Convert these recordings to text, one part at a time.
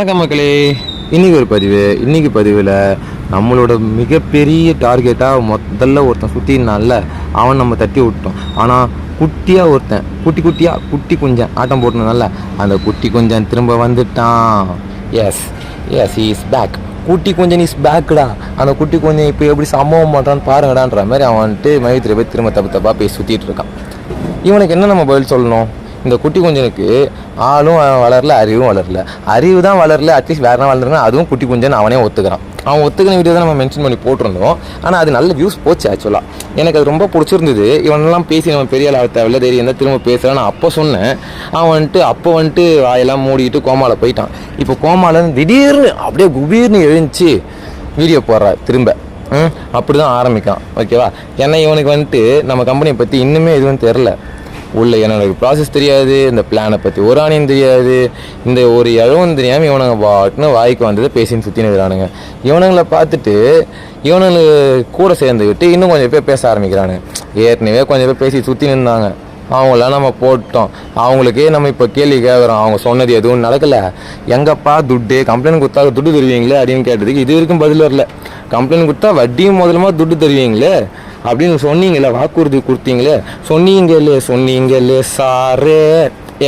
வணக்கம் மக்களே. இன்னைக்கு ஒரு பதிவு. இன்னைக்கு பதிவில் நம்மளோட மிகப்பெரிய டார்கெட்டாக முதல்ல ஒருத்தன் சுற்றினால அவன் நம்ம தட்டி விட்டோம் ஆனால் குட்டியாக ஒருத்தன் குட்டி குட்டியாக குட்டி குஞ்சன் ஆட்டம் போட்டனால அந்த குட்டி குஞ்சன் திரும்ப வந்துட்டான். எஸ் எஸ் இஸ் பேக் குட்டி குஞ்சன் இஸ் பேக்குடா அந்த குட்டி குஞ்சன் இப்போ எப்படி சம்பவம் பண்ணுறான்னு பாருங்கடான்ற மாதிரி அவன் வந்துட்டு மையத்தில் போய் திரும்ப தப்பு தப்பாக போய் சுற்றிட்டு இருக்கான். இவனுக்கு என்ன நம்ம பதில் சொல்லணும்? இந்த குட்டி குஞ்சனுக்கு ஆளும் வளரல அறிவும் வளரல. அறிவு தான் வளரல அட்லீஸ்ட் வேற என்ன அதுவும் குட்டி குஞ்சன் அவனே ஒத்துக்கிறான். அவன் ஒத்துக்கின வீடியோ தான் நம்ம மென்ஷன் பண்ணி போட்டிருந்தோம். ஆனால் அது நல்ல வியூஸ் போச்சு ஆக்சுவலாக எனக்கு அது ரொம்ப பிடிச்சிருந்தது. இவனெல்லாம் பேசி நம்ம பெரிய ஆள் தேவையில்ல தெரியும் என்ன திரும்ப பேசலாம் நான் அப்போ சொன்னேன். அவன் வந்துட்டு அப்போ வந்துட்டு வாயெல்லாம் மூடிட்டு கோமால போயிட்டான். இப்போ கோமாவில் திடீர்னு அப்படியே குபீர்னு எழுந்துச்சு வீடியோ போடுறா திரும்ப. ம் அப்படி தான் ஆரம்பிக்கான் ஓகேவா ஏன்னா இவனுக்கு வந்துட்டு நம்ம கம்பெனியை பற்றி இன்னுமே எதுவும் தெரில உள்ள என்னோட ப்ராசஸ் தெரியாது இந்த பிளானை பற்றி ஒரு ஆணையும் தெரியாது. இந்த ஒரு இழவும் தெரியாமல் இவனுங்க பாட்டுன்னு வாய்க்கு வந்தது பேசின்னு சுற்றின்னு இருக்கிறானுங்க. இவனுங்களை பார்த்துட்டு இவனுங்களுக்கு கூட சேர்ந்துக்கிட்டு இன்னும் கொஞ்சம் பேர் பேச ஆரம்பிக்கிறானுங்க. ஏற்கனவே கொஞ்சம் பேர் பேசி சுற்றி நின்றாங்க அவங்களாம் நம்ம போட்டோம். அவங்களுக்கே நம்ம இப்போ கேள்வி கேட்குறோம் அவங்க சொன்னது எதுவும் நடக்கலை. எங்கப்பா துட்டு? கம்ப்ளைண்ட் கொடுத்தா துட்டு தருவீங்களே அப்படின்னு கேட்டதுக்கு இது வரைக்கும் பதில் வரல. கம்ப்ளைண்ட் கொடுத்தா வட்டியும் முதலமாக துட்டு தருவீங்களே? அப்படின்னு சொன்னீங்களே வாக்குறுதி கொடுத்தீங்களே சொன்னீங்களே சொன்னீங்களே சாரே.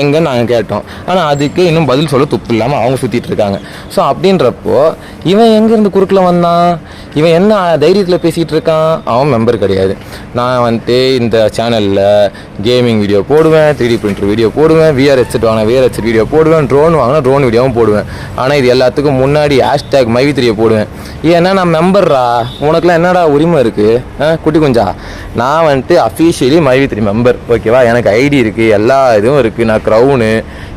எங்க நாங்கள் கேட்டோம். ஆனால் அதுக்கு இன்னும் பதில் சொல்ல துப்பு இல்லாமல் அவங்க சுற்றிட்டு இருக்காங்க. ஸோ அப்படின்றப்போ இவன் எங்கேருந்து குறுக்கில் வந்தான்? இவன் என்ன தைரியத்தில் பேசிகிட்டு இருக்கான்? அவன் மெம்பர் கிடையாது. நான் வந்துட்டு இந்த சேனலில் கேமிங் வீடியோ போடுவேன் த்ரீ பிரிண்டர் வீடியோ போடுவேன் விஆர் ஹெட்செட் வாங்கினா விஆர் ஹெட்செட் வீடியோ போடுவேன் ட்ரோன் வாங்கினா ட்ரோன் வீடியோவும் போடுவேன். ஆனால் இது எல்லாத்துக்கும் முன்னாடி ஹேஷ்டேக் மைவி த்ரீயை போடுவேன் ஏன்னா நான் மெம்பர்ரா உனக்குலாம் என்னடா உரிமை இருக்குது குட்டி குஞ்சா? நான் வந்துட்டு அஃபீஷியலி மைவி த்ரீ மெம்பர் ஓகேவா எனக்கு ஐடி இருக்குது எல்லா இதுவும் இருக்குது நான் க்ரௌனு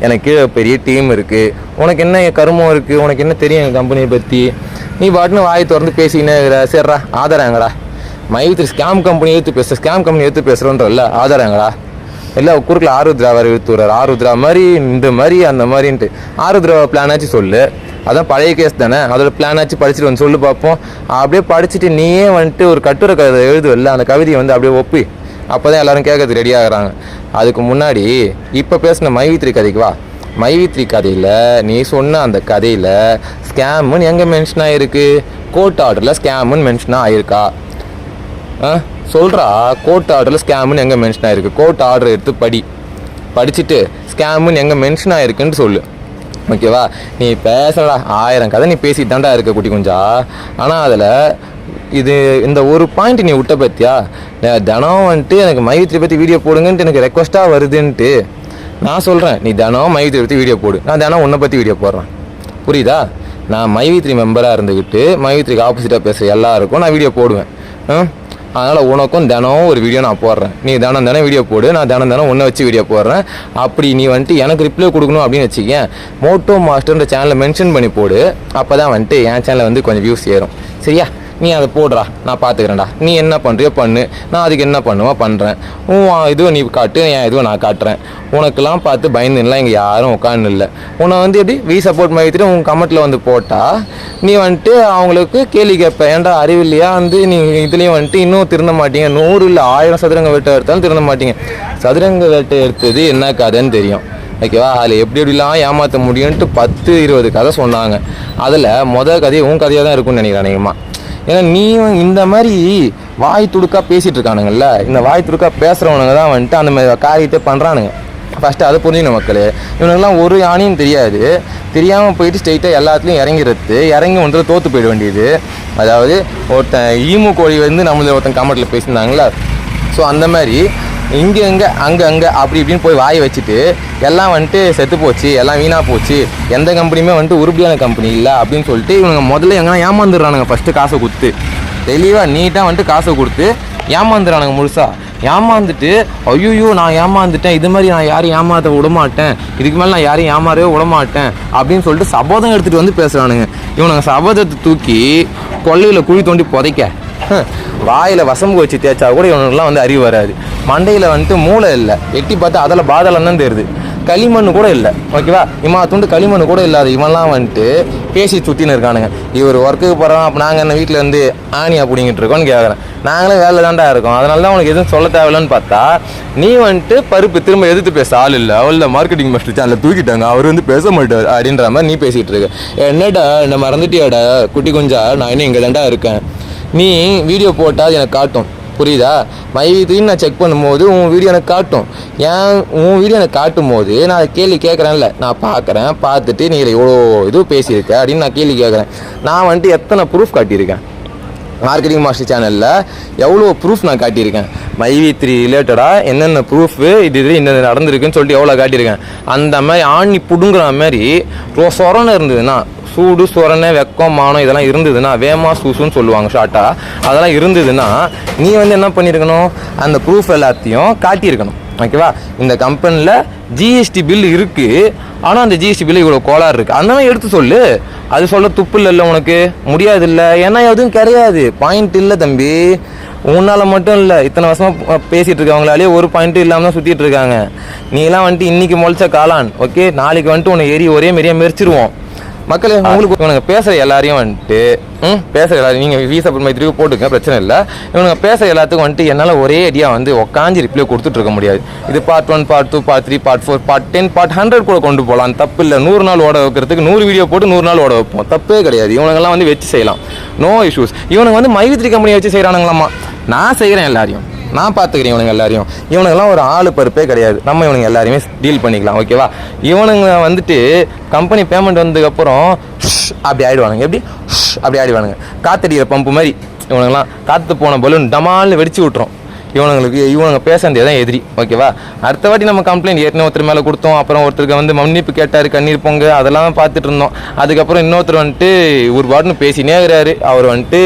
எனக்கு கீழே பெரிய டீம் இருக்குது உனக்கு என்ன கருமம் இருக்குது உனக்கு என்ன தெரியும் எங்கள் கம்பெனியை பற்றி நீ பாட்டுன்னு வாய் திறந்து பேசிக்கினே இருக்கிற. சரிடா ஆதாரம் எங்கடா ஸ்கேம் கம்பெனி எடுத்து பேச ஸ்கேம் கம்பெனி எடுத்து பேசுகிறோன்றல்ல ஆதாரம் எங்கடா இல்லை குறுக்கில் ஆருத்ரா வேறு இழுத்து ஆருத்ரா மாதிரி இந்த மாதிரி அந்த மாதிரின்ட்டு. ஆருத்ரா பிளானாச்சும் சொல்லு. அதான் பழைய கேஸ் தானே? அதோட பிளானாச்சும் படிச்சுட்டு வந்து சொல்லு பார்ப்போம் அப்படியே படிச்சுட்டு நீயே வந்துட்டு ஒரு கட்டுரை கதை எழுதுவல்ல? அந்த கவிதையை வந்து அப்படியே ஒப்பி. அப்போ தான் எல்லாரும் கேட்கறதுக்கு ரெடி ஆகிறாங்க. அதுக்கு முன்னாடி இப்போ பேசின மைவித்ரி கதைக்கு வா. மைவித்ரி கதையில் நீ சொன்ன அந்த கதையில் ஸ்கேமுன்னு எங்கே மென்ஷன் ஆகிருக்கு கோர்ட் ஆர்டரில் ஸ்கேமுன்னு மென்ஷன் ஆகிருக்கா ஆ? சொல்கிறா கோர்ட் ஆர்டரில் ஸ்கேமுன்னு எங்கே மென்ஷன் ஆகிருக்கு கோர்ட் ஆர்டர் எடுத்து படி. படிச்சுட்டு ஸ்கேமுன்னு எங்கே மென்ஷன் ஆகிருக்குன்னு சொல்லு. ஓகேவா நீ பேசலடா ஆயிரம் கதை நீ பேசிட்டு தான்டா இருக்க குட்டி குஞ்சா. ஆனால் அதில் இது இந்த ஒரு பாயிண்ட் நீ விட்ட பத்தியா? தினம் வந்துட்டு எனக்கு மைவித்ரி பற்றி வீடியோ போடுங்கன்ட்டு எனக்கு ரெக்வஸ்ட்டாக வருதுன்ட்டு. நான் சொல்கிறேன் நீ தினம் மைவித்ரி பற்றி வீடியோ போடு. நான் தினம் உன்னை பற்றி வீடியோ போடுறேன். புரியுதா? நான் மைவித்ரி மெம்பராக இருந்துக்கிட்டு மைவித்ரிக்கு ஆப்போசிட்டாக பேசுகிற எல்லாருக்கும் நான் வீடியோ போடுவேன். அதனால் உனக்கும் தினமும் ஒரு வீடியோ நான் போடுறேன். நீ தினம் தினம் வீடியோ போடு நான் தினம் தினம் உன்னை வச்சு வீடியோ போடுறேன். அப்படி நீ வந்துட்டு எனக்கு ரிப்ளை கொடுக்கணும் அப்படின்னு வச்சுக்கேன். மோட்டோ மாஸ்டர்ன்ற சேனலை மென்ஷன் பண்ணி போடு. அப்போ தான் வந்துட்டு என் சேனலில் வந்து கொஞ்சம் வியூஸ் ஏறும். சரியா? நீ அதை போடுறா நான் பார்த்துக்கிறேன்டா. நீ என்ன பண்ணுறியோ பண்ணு. நான் அதுக்கு என்ன பண்ணுவோ பண்ணுறேன் உன் இதுவும் நீ காட்டு என் இதுவை நான் காட்டுறேன். உனக்கெல்லாம் பார்த்து பயந்துலாம் இங்கே யாரும் உட்காந்து இல்லை உன்னை வந்து எப்படி வி சப்போர்ட் மையத்தில் உன் கமெண்ட்டில் வந்து போட்டால் நீ வந்துட்டு அவங்களுக்கு கேள்வி கேட்ப. ஏன்டா அறிவில்லையா வந்து நீ இதுலேயும் வந்துட்டு இன்னும் திருந்த மாட்டீங்க. நூறு இல்லை ஆயிரம் சதுரங்க வேட்டை எடுத்தாலும் திருந்த மாட்டீங்க. சதுரங்க வேட்டை எடுத்தது என்ன கதைன்னு தெரியும். ஓகேவா? அதில் எப்படி எப்படிலாம் ஏமாற்ற முடியும்ன்ட்டு பத்து இருபது கதை சொன்னாங்க. அதில் மொதல் கதையை உன் கதையாக தான் இருக்கும்னு நினைக்கிறேன் அநேகமாக ஏன்னா நீயும் இந்த மாதிரி வாய் துடுக்கா பேசிட்டு இருக்கானுங்கல்ல இந்த வாய் துடுக்கா பேசுகிறவனுங்க தான் வந்துட்டு அந்த மாதிரி காரியத்தை பண்ணுறானுங்க ஃபஸ்ட்டு அதை புரிஞ்சுக்கணும் மக்களே. இவனுக்கெல்லாம் ஒரு யானையும் தெரியாது. தெரியாமல் போயிட்டு ஸ்ட்ரெயிட்டாக எல்லாத்துலேயும் இறங்கிறது இறங்கி ஒன்றில் தோற்று போயிட வேண்டியது. அதாவது ஒருத்தன் ஈமு கோழி வந்து நம்மள ஒருத்தன் கமெண்ட்டில் பேசியிருந்தாங்களா ஸோ அந்த மாதிரி இங்கே இங்கே அங்கே அங்கே அப்படி இப்படின்னு போய் வாயை வச்சுட்டு எல்லாம் வந்துட்டு செத்து போச்சு எல்லாம் வீணாக போச்சு. எந்த கம்பெனியுமே வந்துட்டு உருப்படியான கம்பெனி இல்லை அப்படின்னு சொல்லிட்டு இவனுங்க முதல்ல எங்கன்னா ஏமாந்துடுறானுங்க ஃபஸ்ட்டு காசை கொடுத்து. தெளிவாக நீட்டாக வந்துட்டு காசை கொடுத்து ஏமாந்துடுறானுங்க முழுசாக ஏமாந்துட்டு ஐயோ நான் ஏமாந்துட்டேன். இது மாதிரி நான் யாரையும் ஏமாத்த விடமாட்டேன். இதுக்கு மேலே நான் யாரையும் ஏமாறவே விடமாட்டேன். அப்படின்னு சொல்லிட்டு சபதம் எடுத்துகிட்டு வந்து பேசுகிறானுங்க இவனுங்க சபதத்தை தூக்கி கொள்ளையில் குழி தோண்டி புதைக்க. வாயில் வசம்பு வச்சு தேய்ச்சா கூட இவனுக்குலாம் வந்து அறிவு வராது. மண்டையில் வந்துட்டு மூளை இல்லை. எட்டி பார்த்தா அதில் பாதலம் தான் தெரியுது. களிமண் கூட இல்லை. ஓகேவா இம்மா துண்டு களிமண் கூட இல்லாத இவன்லாம் வந்துட்டு பேசி சுற்றின்னு இருக்கானுங்க. இவர் ஒர்க்குக்கு போகிறோம் அப்போ நாங்கள் என்ன வீட்டில் இருந்து ஆணியா பிடிங்கிட்டு இருக்கோம்னு கேட்குறேன் நாங்களே வேலை தான்டா இருக்கோம். அதனால தான் உனக்கு எதுவும் சொல்ல தேவையில்லன்னு பார்த்தா நீ வந்துட்டு பருப்பு திரும்ப எதிர்த்து பேச ஆள் இல்லை. அவள் மார்க்கெட்டிங் மாஸ்டர் சேனலில் தூக்கிட்டாங்க. அவர் வந்து பேச மாட்டார் அப்படின்ற மாதிரி நீ பேசிகிட்டு இருக்க. என்னடா என்ன மறந்துட்டியாடா? குட்டி குஞ்சா நான் இன்னும் இங்கே தாண்டா இருக்கேன். நீ வீடியோ போட்டால் எனக்கு காட்டும். புரியுதா? மை வீட்லையும் நான் செக் பண்ணும்போது உன் வீடியோ எனக்கு காட்டும். ஏன் உன் வீடியோ எனக்கு காட்டும் போது நான் அதை கேள்வி கேட்குறேன்ல. நான் பார்க்குறேன் பார்த்துட்டு நீ இவ்வளோ இது பேசியிருக்க அப்படின்னு நான் கேள்வி கேட்குறேன். நான் வந்துட்டு எத்தனை ப்ரூஃப் காட்டியிருக்கேன்? மார்க்கெட்டிங் மாஸ்டர் சேனலில் எவ்வளோ ப்ரூஃப் நான் காட்டியிருக்கேன்? மைவி த்ரீ ரிலேட்டடாக என்னென்ன ப்ரூஃபு இது இது இந்த நடந்திருக்குன்னு சொல்லிட்டு எவ்வளோ காட்டியிருக்கேன்? அந்த மாதிரி ஆணி பிடுங்குற மாதிரி ரோ சொரணை இருந்ததுன்னா சூடு சொரணை வெக்கம் மானம் இதெல்லாம் இருந்ததுன்னா வேமா சூசுன்னு சொல்லுவாங்க ஷார்ட்டாக அதெல்லாம் இருந்ததுன்னா நீ வந்து என்ன பண்ணியிருக்கணும்? அந்த ப்ரூஃப் எல்லாத்தையும் காட்டியிருக்கணும். ஓகேவா? இந்த கம்பெனியில் ஜிஎஸ்டி பில் இருக்குது ஆனால் அந்த ஜிஎஸ்டி பில் இவ்வளோ கோளாறு இருக்குது அந்த மாதிரி எடுத்து சொல்லு. அது சொல்ல துப்பு இல்லைல்ல உனக்கு? முடியாது இல்லை ஏன்னா எதுவும் கிடையாது. பாயிண்ட் இல்லை தம்பி. உன்னால் மட்டும் இல்லை. இத்தனை வருஷமாக பேசிகிட்டு இருக்கவங்களாலே ஒரு பாயிண்ட்டும் இல்லாமல் தான் சுற்றிட்டு இருக்காங்க. நீலாம் வந்துட்டு இன்றைக்கி முளைச்ச காளான். ஓகே? நாளைக்கு வந்துட்டு உன்னை ஏறி ஒரே மாரியாக மெரிச்சிருவோம். மக்களே உங்களுக்கு இவனுங்க பேசுகிற எல்லாரையும் வந்துட்டு ம் பேசுகிற எல்லாரும் நீங்கள் வீசா மைத்திரிக்கு போட்டுங்க பிரச்சனை இல்லை. இவனுங்க பேசுகிற எல்லாத்துக்கும் வந்துட்டு என்னால் ஒரே ஐடியா வந்து உட்காந்து ரிப்ளை கொடுத்துட்டு இருக்க முடியாது. இது part one part two part three part four part ten part hundred கூட கொண்டு போகலாம் தப்பு இல்லை. நூறு நாள் ஓட வைக்கிறதுக்கு நூறு வீடியோ போட்டு நூறு நாள் ஓட வைப்போம். தப்பே கிடையாது. இவனுங்கெல்லாம் வந்து வச்சு செய்யலாம். நோ இஷ்யூஸ் இவனுங்க வந்து மைவித்ரி கம்பெனியை வச்சு செய்கிறானுங்களாம்மா நான் செய்கிறேன் எல்லாரையும். நான் பார்த்துக்கிறேன் இவனுங்க எல்லாரையும். இவனுங்கெல்லாம் ஒரு ஆளு பருப்பே கிடையாது. நம்ம இவனுங்க எல்லாரையுமே டீல் பண்ணிக்கலாம் ஓகேவா இவனுங்க வந்துட்டு கம்பெனி பேமெண்ட் வந்ததுக்கப்புறம் அப்படி ஆயிடுவானுங்க. எப்படி? அப்படி ஆயிடுவானுங்க. காத்தடிக்கிற பம்பு மாதிரி இவனுங்கெல்லாம் காற்று போன பலூன் டமால்னு வெடிச்சு விட்றோம் இவனுங்களுக்கு இவனுங்க பேசுறதே தான் எதிரி ஓகேவா அடுத்த வாட்டி நம்ம கம்ப்ளைண்ட் ஏற்கனவே ஒருத்தர் மேலே கொடுத்தோம். அப்புறம் ஒருத்தருக்கு வந்து மன்னிப்பு கேட்டார் கண்ணீர் பொங்க அதெல்லாம் பார்த்துட்டு இருந்தோம். அதுக்கப்புறம் இன்னொருத்தர் வந்துட்டு ஒரு பாட்டுன்னு பேசினே இருக்கிறாரு. அவர் வந்துட்டு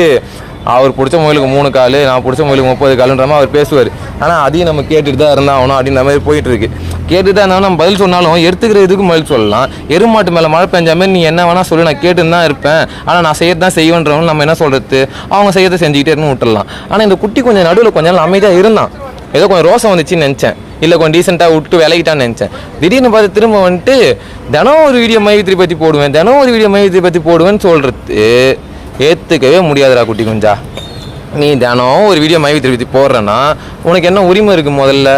அவர் பிடிச்ச மொழிகளுக்கு மூணு கால் நான் பிடிச்ச முயலுக்கு முப்பது காலுன்ற மாதிரி அவர் பேசுவார். ஆனால் அதையும் நம்ம கேட்டுட்டு தான் இருந்தால் ஆகணும் அப்படின்ற மாதிரி போயிட்டு இருக்கு. கேட்டுட்டு தான் இருந்தாலும் நம்ம பதில் சொன்னாலும் எடுத்துக்கிற இதுக்கு பதில் சொல்லலாம். எருமாட்டு மேலே மழை பெஞ்ச மாதிரி நீ என்ன வேணால் சொல்லி நான் கேட்டுன்னு தான் இருப்பேன். ஆனால் நான் செய்யறது தான் செய்வேன்றவங்க நம்ம என்ன சொல்கிறது அவங்க செய்யறதை செஞ்சுக்கிட்டே இருந்து விட்டுறலாம் ஆனால் இந்த குட்டி கொஞ்சம் நடுவில் கொஞ்ச நாள் அமைதியாக இருந்தான். ஏதோ கொஞ்சம் ரோசம் வந்துச்சுன்னு நினச்சேன். இல்லை கொஞ்சம் டீசெண்டாக விட்டு விலகிட்டான்னு நினச்சேன். திடீர்னு பார்த்து திரும்ப வந்துட்டு தினம் ஒரு வீடியோ மைத்திரி பற்றி போடுவேன் தினம் ஒரு வீடியோ மைத்திரி பற்றி போடுவேன்னு சொல்கிறது ஏற்றுக்கவே முடியாதுடா குட்டி குஞ்சா. நீ தினம் ஒரு வீடியோ மைவி பற்றி போடுறேன்னா உனக்கு என்ன உரிமை இருக்குது முதல்ல?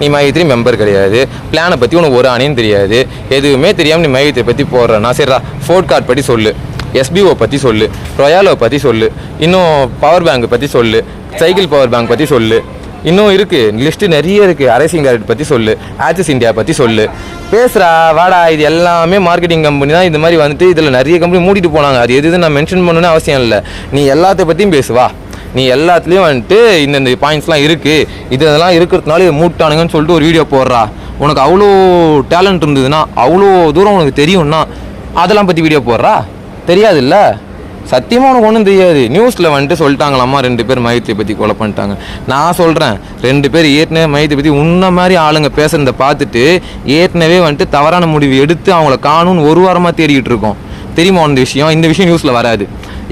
நீ மைவித்திரி மெம்பர் கிடையாது. பிளானை பற்றி உனக்கு ஒரு அணியும் தெரியாது. எதுவுமே தெரியாமல் நீ மைவித்திரி பற்றி போடுறேன்னா சரிடா ஃபோர்ட் கார்ட் பற்றி சொல்லு. எஸ்பிஓ பற்றி சொல்லு. ரொயாலோ பற்றி சொல்லு. இன்னும் பவர் பேங்க் பற்றி சொல்லு. சைக்கிள் பவர் பேங்க் பற்றி சொல்லு. இன்னும் இருக்கு. லிஸ்ட்டு நிறைய இருக்கு. அரசிங் கார்டு பற்றி சொல்லு. ஆக்சிஸ் இந்தியா பற்றி சொல்லு. பேசுகிறா வாடா இது எல்லாமே மார்க்கெட்டிங் கம்பெனி தான். இந்த மாதிரி வந்துட்டு இதில் நிறைய கம்பெனி மூடிட்டு போனாங்க. அது எது எது நான் மென்ஷன் பண்ணணும்னு அவசியம் இல்லை. நீ எல்லாத்த பற்றியும் பேசுவா நீ எல்லாத்துலேயும் வந்துட்டு இந்தந்த பாயிண்ட்ஸ்லாம் இருக்குது இது இதெல்லாம் இருக்கிறதுனால இதை மூட்டானுங்கன்னு சொல்லிட்டு ஒரு வீடியோ போடுறா. உனக்கு அவ்வளோ டேலண்ட் இருந்ததுன்னா அவ்வளோ தூரம் உனக்கு தெரியும்னா அதெல்லாம் பற்றி வீடியோ போடுறா? தெரியாதுல்ல? சத்தியமாக உனக்கு ஒன்றும் தெரியாது. நியூஸில் வந்துட்டு சொல்லிட்டாங்களாம்மா ரெண்டு பேர் மையத்தை பற்றி கொலை பண்ணிட்டாங்க. நான் சொல்கிறேன் ரெண்டு பேர் ஏற்கனவே மையத்தை பற்றி உன்ன மாதிரி ஆளுங்க பேசுகிறத பார்த்துட்டு ஏற்கனவே வந்துட்டு தவறான முடிவு எடுத்து அவங்கள காணும்னு ஒரு வாரமாக தேடிக்கிட்டு இருக்கோம். தெரியுமா அந்த விஷயம்? இந்த விஷயம் நியூஸில் வராது.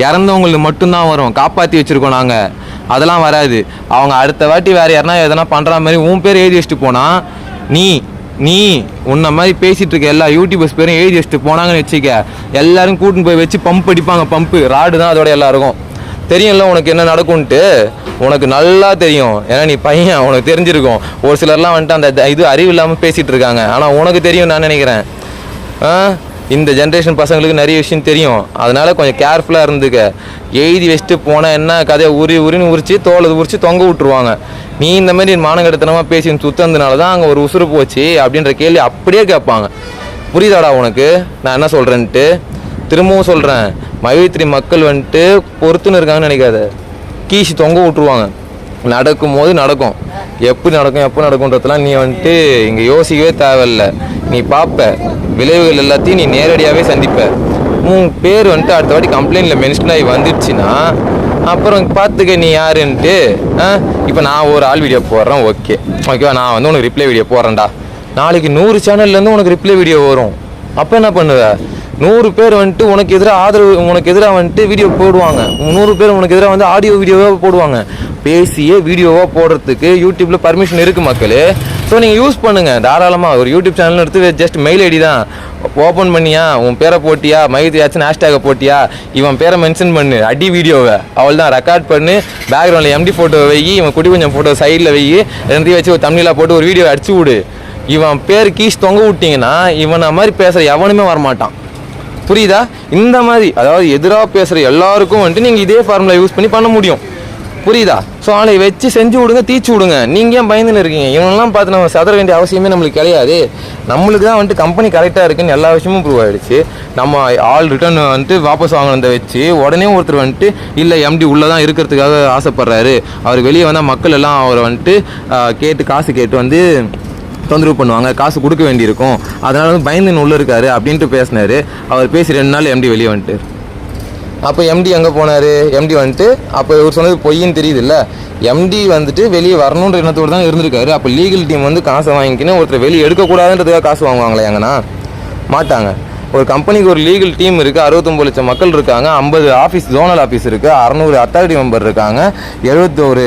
இறந்தவங்களுக்கு மட்டும்தான் வரும். காப்பாற்றி வச்சுருக்கோம் நாங்கள் அதெல்லாம் வராது. அவங்க அடுத்த வாட்டி வேறு யாருனா எதனா பண்ணுற மாதிரி உன் பேர் எழுதி வச்சுட்டு போனால் நீ நீ உன்ன மாதிரி பேசிட்டு இருக்க எல்லா யூடியூபர்ஸ் பேரும் எழுதி வச்சுட்டு போனாங்கன்னு வச்சுக்க. எல்லாரும் கூட்டின்னு போய் வச்சு பம்ப் அடிப்பாங்க பம்பு ராடு தான் அதோட எல்லாருக்கும் தெரியும்ல உனக்கு என்ன நடக்கும்ன்ட்டு? உனக்கு நல்லா தெரியும். ஏன்னா நீ பையன் உனக்கு தெரிஞ்சிருக்கும். ஒரு சிலர்லாம் வந்துட்டு அந்த த- இது அறிவு இல்லாமல் பேசிகிட்டு இருக்காங்க ஆனால் உனக்கு தெரியும் நான் நினைக்கிறேன். ஆ? இந்த ஜென்ரேஷன் பசங்களுக்கு நிறைய விஷயம் தெரியும். அதனால கொஞ்சம் கேர்ஃபுல்லாக இருந்துக்க. எழுதி வச்சுட்டு போனால் என்ன கதையை உரி உரின்னு உரிச்சு தோலை உரிச்சு தொங்க விட்டுருவாங்க. நீ இந்த மாதிரி மானகடத்தனமாக பேசி சுத்தந்ததுனால தான் அங்கே ஒரு உசுறு போச்சு அப்படின்ற கேள்வி அப்படியே கேட்பாங்க. புரியுதாடா உனக்கு? நான் என்ன சொல்கிறேன்ட்டு திரும்பவும் சொல்கிறேன் மகிழ்த்திரி மக்கள் வந்துட்டு பொறுத்துன்னு இருக்காங்கன்னு நினைக்காத. கீசி தொங்க விட்டுருவாங்க. நடக்கும் போது நடக்கும். எப்படி நடக்கும் எப்போ நடக்கும்ன்றதெல்லாம் நீ வந்துட்டு இங்கே யோசிக்கவே தேவையில்ல. நீ பார்ப்ப விளைவுகள் எல்லாத்தையும் நீ நேரடியாகவே சந்திப்ப. உன் பேர் வந்துட்டு அடுத்த வாட்டி கம்ப்ளைண்ட்டில் மென்ஷன் ஆகி வந்துடுச்சுன்னா அப்புறம் பார்த்துக்க நீ யாருன்ட்டு இப்போ நான் ஒரு ஆள் வீடியோ போடுறேன் ஓகே ஓகேவா நான் வந்து உனக்கு ரிப்ளை வீடியோ போடுறேன்டா. நாளைக்கு நூறு சேனல்லேருந்து உனக்கு ரிப்ளை வீடியோ வரும். அப்போ என்ன பண்ணுவ? நூறு பேர் வந்துட்டு உனக்கு எதிராக ஆதரவு உனக்கு எதிராக வந்துட்டு வீடியோ போடுவாங்க. நூறு பேர் உனக்கு எதிராக வந்து ஆடியோ வீடியோவாக போடுவாங்க. பேசியே வீடியோவாக போடுறதுக்கு யூடியூப்பில் பர்மிஷன் இருக்குது மக்களே. ஸோ நீங்கள் யூஸ் பண்ணுங்கள் தாராளமாக ஒரு யூடியூப் சேனல் எடுத்து ஜஸ்ட் மெயில் ஐடி தான். ஓப்பன் பண்ணியா? உன் பேரை போட்டியா? மைத்தியாச்சும் ஹேஷ்டேகை போட்டியா? இவன் பேரை மென்ஷன் பண்ணு. அடி வீடியோவை அவள் தான் ரெக்கார்ட் பண்ணு. பேக்ரவுண்டில் எம்டி ஃபோட்டோ வை இவன் குடி கொஞ்சம் ஃபோட்டோ சைடில் வை ரெண்டையும் வச்சு ஒரு தமிழில் போட்டு ஒரு வீடியோ அடிச்சு விடு. இவன் பேர் கீஸ் தொங்க விட்டிங்கன்னா இவனை மாதிரி பேசுகிற எவனுமே வரமாட்டான். புரியுதா? இந்த மாதிரி அதாவது எதிராக பேசுகிற எல்லாருக்கும் வந்துட்டு நீங்கள் இதே ஃபார்முலா யூஸ் பண்ணி பண்ண முடியும். புரியுதா? ஸோ ஆளை வச்சு செஞ்சு விடுங்க தீச்சு விடுங்க. நீங்கள் ஏன் பயந்துன்னு இருக்கீங்க? இவனெல்லாம் பார்த்து நம்ம சதற வேண்டிய அவசியமே நம்மளுக்கு கிடையாது. நம்மளுக்கு தான் வந்துட்டு கம்பெனி கரெக்டாக இருக்குன்னு எல்லா விஷயமும் ப்ரூவ் ஆயிடுச்சு. நம்ம ஆல் ரிட்டர்ன் வந்துட்டு வாபஸ் வாங்கினதை வச்சு உடனே ஒருத்தர் வந்துட்டு இல்லை எம்டி உள்ளே தான் இருக்கிறதுக்காக ஆசைப்படுறாரு. அவர் வெளியே வந்தால் மக்கள் எல்லாம் அவரை வந்துட்டு கேட்டு காசு கேட்டு வந்து தொந்தரவு பண்ணுவாங்க காசு கொடுக்க வேண்டியிருக்கும். அதனால வந்து பயந்து உள்ளே இருக்காரு அப்படின்ட்டு பேசினாரு. அவர் பேசி ரெண்டு நாள் எம்டி வெளியே வந்துட்டு அப்போ எம்டி எங்கே போனார்? எம்டி வந்துட்டு அப்போ இவர் சொன்னது பொய்ன்னு தெரியுதுல்ல? எம்டி வந்துட்டு வெளியே வரணுன்ற எண்ணத்தோடு தான் இருந்திருக்காரு. அப்போ லீகல் டீம் வந்து காசை வாங்கிக்கின்னு ஒருத்தர் வெளியே எடுக்கக்கூடாதுன்றதுக்காக காசு வாங்குவாங்களே எங்கன்னா மாட்டாங்க. ஒரு கம்பெனிக்கு ஒரு லீகல் டீம் இருக்குது அறுபத்தொம்பது லட்சம் மக்கள் இருக்காங்க ஐம்பது ஆஃபீஸ் ஜோனல் ஆஃபீஸ் இருக்குது அறநூறு அத்தாரிட்டி மெம்பர் இருக்காங்க எழுபத்தோரு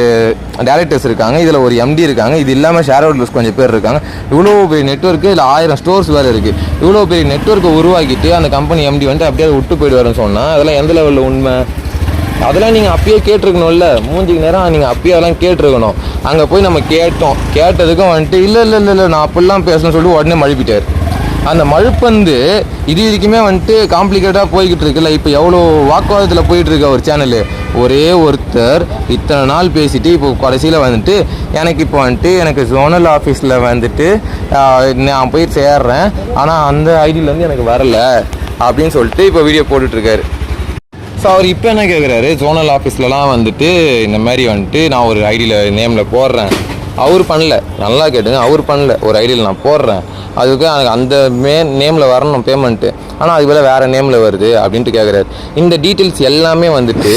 டேரக்டர்ஸ் இருக்காங்க இதில் ஒரு எம்டி இருக்காங்க இது இல்லாமல் ஷேர் ஹோல்டர்ஸ் கொஞ்சம் பேர் இருக்காங்க. இவ்வளோ பெரிய நெட்ஒர்க்கு இதில் ஆயிரம் ஸ்டோர்ஸ் வேறு இருக்குது இவ்வளோ பெரிய நெட்ஒர்க்கை உருவாக்கிட்டு அந்த கம்பெனி எம்டி வந்துட்டு அப்படியே விட்டு போயிடுவாருன்னு சொன்னால் அதெல்லாம் எந்த லெவலில் உண்மை? அதெல்லாம் நீங்கள் அப்பயே கேட்டிருக்கணும்ல. மூஞ்சிக்கு நேரம் நீங்கள் அப்பயே அதெல்லாம் கேட்டிருக்கணும். அங்கே போய் நம்ம கேட்டோம். கேட்டதுக்கும் வந்துட்டு இல்லை இல்லை இல்லை இல்லை நான் அப்படிலாம் பேசணும்னு சொல்லிட்டு உடனே மழுப்பிட்டார். அந்த மழுப்பந்து இது வரைக்குமே வந்துட்டு காம்ப்ளிகேட்டாக போய்கிட்டு இருக்குல்ல இப்போ எவ்வளோ வாக்குவாதத்தில் போயிட்டு இருக்க ஒரு சேனல் ஒரே ஒருத்தர் இத்தனை நாள் பேசிட்டு இப்போ கடைசியில் வந்துட்டு எனக்கு இப்போ வந்துட்டு எனக்கு ஜோனல் ஆஃபீஸில் வந்துட்டு நான் போய் சேர்றேன். ஆனால் அந்த ஐடியிலேருந்து எனக்கு வரல அப்படின்னு சொல்லிட்டு இப்போ வீடியோ போட்டுட்ருக்காரு ஸோ அவர் இப்போ என்ன கேட்குறாரு ஜோனல் ஆஃபீஸ்லலாம் வந்துட்டு இந்த மாதிரி வந்துட்டு நான் ஒரு ஐடியில் நேமில் போடுறேன். அவர் பண்ணல. நல்லா கேட்டுங்க அவர் பண்ணல. ஒரு ஐடியில் நான் போடுறேன். அதுக்கு எனக்கு அந்த மே நேமில் வரணும் பேமெண்ட்டு ஆனால் அது போல் வேறு நேமில் வருது அப்படின்ட்டு கேட்குறாரு இந்த டீட்டெயில்ஸ் எல்லாமே வந்துட்டு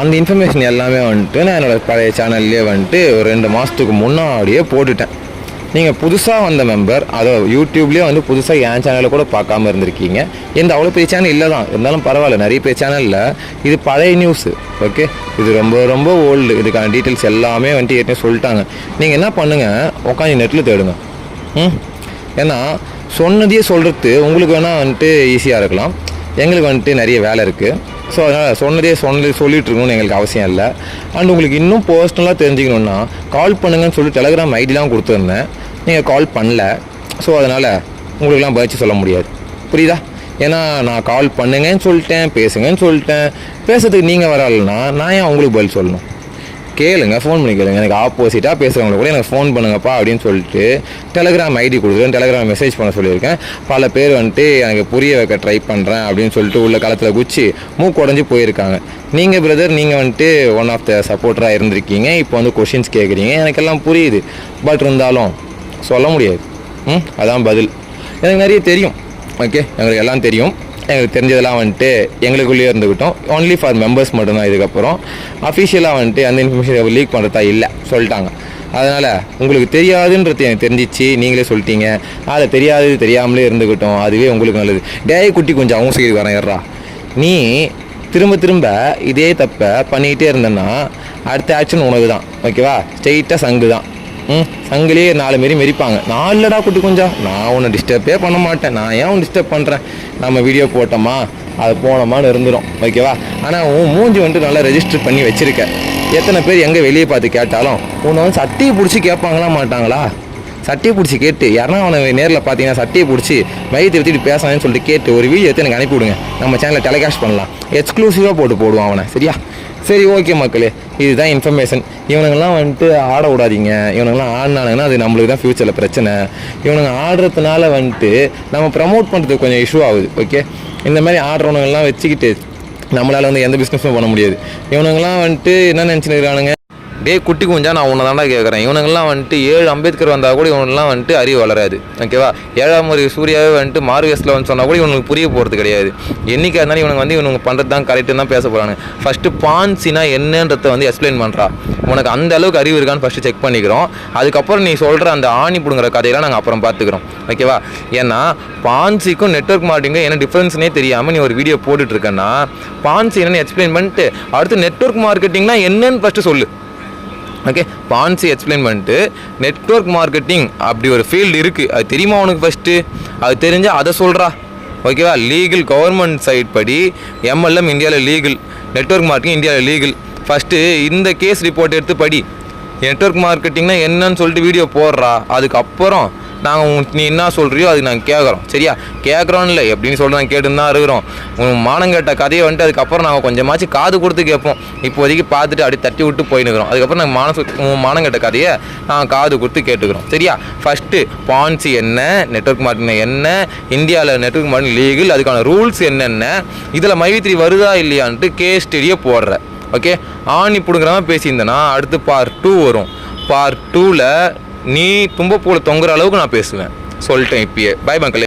அந்த இன்ஃபர்மேஷன் எல்லாமே வந்துட்டு நான் என்னோட பழைய சேனல்லே வந்துட்டு ஒரு ரெண்டு மாதத்துக்கு முன்னாடியே போட்டுட்டேன். நீங்கள் புதுசாக வந்த மெம்பர் அதை யூடியூப்லேயே வந்து புதுசாக என் சேனலை கூட பார்க்காம இருந்திருக்கீங்க. எந்த அவ்வளோ பெரிய சேனல் இல்லை தான் இருந்தாலும் பரவாயில்ல நிறைய பெரிய சேனலில் இது பழைய நியூஸு ஓகே இது ரொம்ப ரொம்ப ஓல்டு இதுக்கான டீட்டெயில்ஸ் எல்லாமே வந்துட்டு ஏற்கனவே சொல்லிட்டாங்க. நீங்கள் என்ன பண்ணுங்கள் உட்காந்து நெட்டில் தேடுங்க. ம்? ஏன்னா சொன்னதையே சொல்கிறது உங்களுக்கு வேணால் வந்துட்டு ஈஸியாக இருக்கலாம். எங்களுக்கு வந்துட்டு நிறைய வேலை இருக்குது ஸோ அதனால் சொன்னதே சொன்னதே சொல்லிட்டு இருக்கணும்னு எங்களுக்கு அவசியம் இல்லை. அண்ட் உங்களுக்கு இன்னும் பர்சனலாக தெரிஞ்சுக்கணுன்னா கால் பண்ணுங்கன்னு சொல்லி டெலகிராம் ஐடிலாம் கொடுத்துருந்தேன். நீங்கள் கால் பண்ணல. ஸோ அதனால் உங்களுக்குலாம் பயிற்சி சொல்ல முடியாது. புரியுதா? ஏன்னா நான் கால் பண்ணுங்கன்னு சொல்லிட்டேன் பேசுங்கன்னு சொல்லிட்டேன். பேசுறதுக்கு நீங்கள் வரலன்னா நான் ஏன் உங்களுக்கு பதில் சொல்லணும்? கேளுங்க ஃபோன் பண்ணி கேளுங்க. எனக்கு ஆப்போசிட்டாக பேசுகிறவங்கள கூட எனக்கு ஃபோன் பண்ணுங்கப்பா அப்படின்னு சொல்லிட்டு டெலகிராம் ஐடி கொடுக்குறேன். டெலகிராம் மெசேஜ் பண்ண சொல்லியிருக்கேன். பல பேர் வந்துட்டு எனக்கு புரிய வைக்க ட்ரை பண்ணுறேன் அப்படின்னு சொல்லிட்டு உள்ள காலத்தில் குச்சி மூக்கு உடஞ்சி போயிருக்காங்க. நீங்கள் பிரதர் நீங்கள் வந்துட்டு ஒன் ஆஃப் த சப்போர்ட்டராக இருந்திருக்கீங்க. இப்போ வந்து கொஷின்ஸ் கேட்குறீங்க எனக்கெல்லாம் புரியுது. பட் இருந்தாலும் சொல்ல முடியாது. ம்? அதான் பதில். எனக்கு நிறைய தெரியும். ஓகே எங்களுக்கு எல்லாம் தெரியும். எங்களுக்கு தெரிஞ்சதெல்லாம் வந்துட்டு எங்களுக்குள்ளேயே இருந்துக்கிட்டோம் ஒன்லி ஃபார் மெம்பர்ஸ் மட்டும்தான் இதுக்கப்புறம். அஃபிஷியலாக வந்துட்டு அந்த இன்ஃபர்மேஷன் லீக் பண்ணுறதா இல்லை. சொல்லிட்டாங்க. அதனால் உங்களுக்கு தெரியாதுன்றது எனக்கு தெரிஞ்சிச்சு. நீங்களே சொல்லிட்டீங்க. அதை தெரியாது தெரியாமலே இருந்துக்கிட்டோம் அதுவே உங்களுக்கு நல்லது. டேய் குட்டி கொஞ்சம் அவங்க செய்து வரேன் நீ திரும்ப திரும்ப இதே தப்பை பண்ணிக்கிட்டே இருந்தேன்னா அடுத்த ஆக்ஷன் உனக்கு தான் ஓகேவா ஸ்ட்ரெயிட்டாக சங்கு தான் ம் சங்கிலேயே நாலு மாரி மெரிப்பாங்க. நான் இல்லடா குட்டி கொஞ்சம் நான் உன்னை டிஸ்டர்பே பண்ண மாட்டேன். நான் ஏன் உன் டிஸ்டர்ப் பண்ணுறேன் நம்ம வீடியோ போட்டோமா? அது போனோமான்னு இருந்துரும். ஓகேவா ஆனால் உன் மூஞ்சி வந்துட்டு நல்லா ரெஜிஸ்டர் பண்ணி வச்சுருக்க. எத்தனை பேர் எங்கே வெளியே பார்த்து கேட்டாலும் உன்னை வந்து சட்டியை பிடிச்சி கேட்பாங்களா மாட்டாங்களா? சட்டையை பிடிச்சி கேட்டு யாருன்னா அவனை நேரில் பார்த்தீங்கன்னா சட்டையை பிடிச்சி வயிற்று எடுத்துட்டு பேசுறான்னு சொல்லிட்டு கேட்டு ஒரு வீடியோ எடுத்து எனக்கு அனுப்பிவிடுங்க. நம்ம சேனலில் டெலிகாஸ்ட் பண்ணலாம். எக்ஸ்க்ளூசிவாக போட்டு போடுவான் அவனை. சரியா? சரி ஓகே மக்களே. இதுதான் இன்ஃபர்மேஷன் இவனுங்கெல்லாம் வந்துட்டு ஆட விடாதீங்க. இவனுங்கெல்லாம் ஆடினானுங்கன்னா அது நம்மளுக்கு தான் ஃப்யூச்சரில் பிரச்சனை. இவனுங்க ஆடுறதுனால வந்துட்டு நம்ம ப்ரமோட் பண்ணுறதுக்கு கொஞ்சம் இஷ்யூ ஆகுது ஓகே இந்த மாதிரி ஆடுறவனுங்கெல்லாம் வச்சுக்கிட்டு நம்மளால் வந்து எந்த பிஸ்னஸும் பண்ண முடியாது. இவனுங்கெல்லாம் வந்துட்டு என்ன நினச்சிருக்கானுங்க டே குட்டி குஞ்சா நான் உன்னை தாண்டா கேட்குறேன் இவனுங்கெல்லாம் வந்துட்டு ஏழு அம்பேத்கர் வந்தால் கூட இவனுலாம் வந்துட்டு அறிவு வளராது. ஓகேவா ஏழாம் முறை சூர்யாவே வந்துட்டு மார்வெஸ்ட்டில் வந்து சொன்னால் கூட இவனுக்கு புரிய போகிறது கிடையாது. என்னைக்கா இருந்தாலும் இவனுக்கு வந்து இவனுங்க பண்ணுறது தான் கரெக்டு தான் பேச போகிறாங்க ஃபஸ்ட்டு பான்சினா என்னன்றதை வந்து எக்ஸ்பிளைன் பண்ணுறா உனக்கு அந்த அளவுக்கு அறிவு இருக்கான்னு ஃபஸ்ட்டு செக் பண்ணிக்கிறோம். அதுக்கப்புறம் நீ சொல்கிற அந்த ஆணி பிடுங்குற கதையெல்லாம் நாங்கள் அப்புறம் பார்த்துக்குறோம் ஓகேவா ஏன்னா பான்சிக்கும் நெட்வொர்க் மார்க்கெட்டிங்கும் என்ன டிஃப்ரென்ஸ்னே தெரியாமல் நீ ஒரு வீடியோ போட்டுட்டு இருக்கேன்னா பான்சி என்னென்னு எக்ஸ்பிளைன் பண்ணிட்டு அடுத்து நெட்வொர்க் மார்க்கெட்டிங்னா என்னன்னு ஃபஸ்ட்டு சொல்லு. ஓகே பான்சி எக்ஸ்பிளைன் பண்ணிட்டு நெட்வொர்க் மார்க்கெட்டிங் அப்படி ஒரு ஃபீல்டு இருக்குது அது தெரியுமா உனக்கு ஃபஸ்ட்டு அது தெரிஞ்சால் அதை சொல்கிறா ஓகேவா லீகல் கவர்மெண்ட் சைட் படி எம்எல்எம் இந்தியாவில் லீகல் நெட்வொர்க் மார்க்கெட்டிங் இந்தியாவில் லீகல் ஃபஸ்ட்டு இந்த கேஸ் ரிப்போர்ட் எடுத்து படி. நெட்வொர்க் மார்க்கெட்டிங்னா என்னன்னு சொல்லிட்டு வீடியோ போடுறா. அதுக்கப்புறம் நாங்கள் நீ என்ன சொல்கிறியோ அதுக்கு நாங்கள் கேட்குறோம் சரியா? கேட்குறோம் இல்லை. எப்படின்னு சொல்லிட்டு நாங்கள் கேட்டுன்னு தான் இருக்கிறோம். உன் மானம் கேட்ட கதையை வந்துட்டு அதுக்கப்புறம் நாங்கள் கொஞ்சமாச்சு காது கொடுத்து கேட்போம். இப்போதைக்கு பார்த்துட்டு அப்படியே தட்டி விட்டு போயினுக்கிறோம் அதுக்கப்புறம் நாங்கள் மானம் உன் மானம் கேட்ட கதையை நாங்கள் காது கொடுத்து கேட்டுக்கிறோம். சரியா? ஃபஸ்ட்டு பான்சி என்ன? நெட்வொர்க் மார்க்கெட்டிங் என்ன? இந்தியாவில் நெட்வொர்க் மார்க்கெட்டிங் லீகல் அதுக்கான ரூல்ஸ் என்னென்ன? இதில் மைவித்ரி வருதா இல்லையான்ட்டு கே ஸ்டடியை போடுற. ஓகே ஆணி பிடுங்குறவன் பேசியிருந்தேன்னா அடுத்து பார்ட் டூ வரும். பார்ட் டூவில் நீ தும்பப்பூவில் தொங்குற அளவுக்கு நான் பேசுவேன். சொல்லிட்டேன் இப்பயே. பாய் மக்களே